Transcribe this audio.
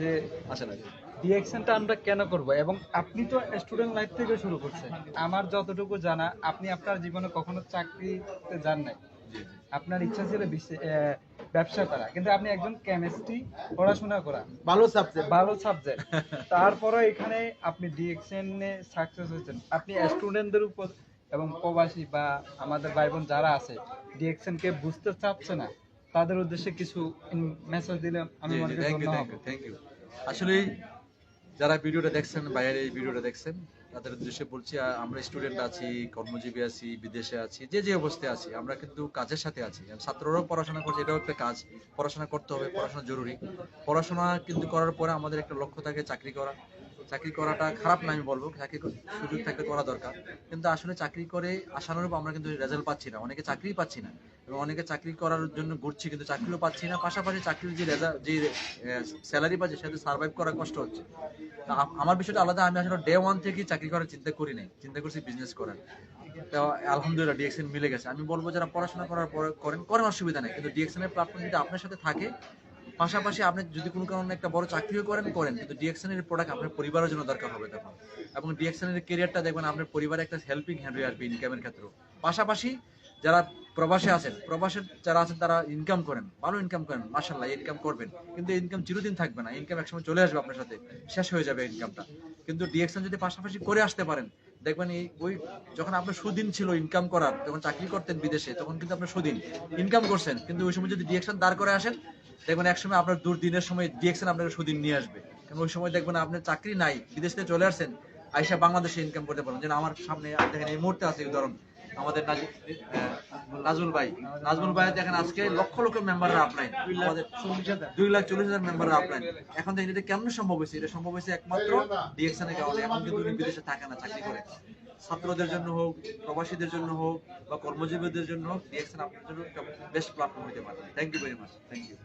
যে আগে ডিএকশনটা আমরা কেন করব? এবং আপনি তো স্টুডেন্ট লাইফ থেকে শুরু করছেন। আমার যতটুকু জানা আপনি আপনার জীবনে কখনো চাকরিতে যান নাই। আপনার ইচ্ছা ছিল ব্যবসা করা। কিন্তু আপনি একজন কেমিস্ট্রি পড়াশোনা করা। ভালো সাবজেক্ট ভালো সাবজেক্ট তারপরে এখানে আপনি ডিএকশন সাকসেস হয়েছেন। আপনি স্টুডেন্টদের উপর এবং প্রবাসী বা আমাদের ভাই বোন যারা আছে ডিএকশন কে বুঝতে চাচ্ছে না। তাদের উদ্দেশ্যে কিছু মেসেজ দিলে আমি মনে করি থ্যাংক ইউ থ্যাংক ইউ আসলে যারা ভিডিওটা দেখছেন বাইরে এই ভিডিওটা দেখছেন তাদের উদ্দেশ্যে বলছি আমরা স্টুডেন্ট আছি কর্মজীবী আছি বিদেশে আছি যে যে অবস্থায় আছি আমরা কিন্তু কাজের সাথে আছি। ছাত্ররাও পড়াশোনা করছে এটাও একটা কাজ। পড়াশোনা করতে হবে পড়াশোনা জরুরি। পড়াশোনা কিন্তু করার পরে আমাদের একটা লক্ষ্য থাকে চাকরি করা। চাকরি করাটা খারাপ না, আমি বলব। চাকরি সুযোগ থাকলে করা দরকার। কিন্তু আসলে চাকরি করে আশানুরূপ আমরা কিন্তু রেজাল্ট পাচ্ছি না। অনেকে চাকরি পাচ্ছি না। এবং অনেকে চাকরি করার জন্য ঘুরছি, কিন্তু চাকরিও পাচ্ছি না। পাশাপাশি চাকরির যে রেজাল্ট যে স্যালারি পাচ্ছে সেটা সার্ভাইভ করা কষ্ট হচ্ছে। আমার বিষয়টা আলাদা। আমি আসলে ডে ওয়ান থেকে চাকরি করার চিন্তা করি নাই। চিন্তা করছি বিজনেস করার। তো আলহামদুলিল্লাহ ডিএক্সএন মিলে গেছে। আমি বলব, যারা পড়াশোনা করার পরে করেন করেন, অসুবিধা নেই। কিন্তু ডিএক্সএন এর প্ল্যাটফর্ম যদি আপনার সাথে থাকে পাশাপাশি আপনি যদি কোনো কারণে একটা বড় চাকরিও করেন করেন। কিন্তু ডিএক্সএন এর প্রোডাক্ট আপনার পরিবারের জন্য দরকার হবে তখন। এবং ডিএক্সএন এর ক্যারিয়ারটা দেখবেন আপনার পরিবারে একটা হেল্পিং হ্যান্ড হয়ে আসবে ইনকামের ক্ষেত্রেও। পাশাপাশি যারা প্রবাসে আছেন, প্রবাসের যারা আছেন তারা ইনকাম করেন, ভালো ইনকাম করেন মাসাল্লাহ ইনকাম করবেন। কিন্তু ইনকাম চিরদিন থাকবে না ইনকাম একসময় চলে আসবে আপনার সাথে, শেষ হয়ে যাবে ইনকামটা কিন্তু ডিএক্সএন যদি পাশাপাশি করে আসতে পারেন, দেখবেন এই, ওই যখন আপনার সুদিন ছিল ইনকাম করার, যখন চাকরি করতেন বিদেশে, তখন কিন্তু আপনার সুদিন ইনকাম করছেন। কিন্তু ওই সময় যদি ডিএক্সএন দাঁড় করে আসেন, দেখবেন একসময় আপনার দুর্দিনের সময় ডিএক্সএন আপনাকে সুদিন নিয়ে আসবে। কারণ ওই সময় দেখবেন আপনার চাকরি নাই, বিদেশ থেকে চলে আসছেন, আইসা বাংলাদেশে ইনকাম করতে পারেন যেন আমার সামনে দেখেন এই মুহূর্তে আছে উদাহরণ আমাদের নাজি- নাজমুল ভাই। নাজমুল ভাই দেখেন আজকে লক্ষ লক্ষ মেম্বাররা আপলাইন আমাদের দুই লাখ চল্লিশ হাজার মেম্বাররা আপলাইন এখন দেখেন এটা কেমন সম্ভব হয়েছে? এটা সম্ভব হয়েছে একমাত্র ডিএক্সএন এর কারণে এখন কিন্তু বিদেশে থাকে না চাকরি করে। ছাত্রদের জন্য হোক প্রবাসীদের জন্য হোক বা কর্মজীবীদের জন্য হোক ডিএক্সএন আপনার জন্য বেস্ট প্ল্যাটফর্ম হতে পারে। Thank you very much thank you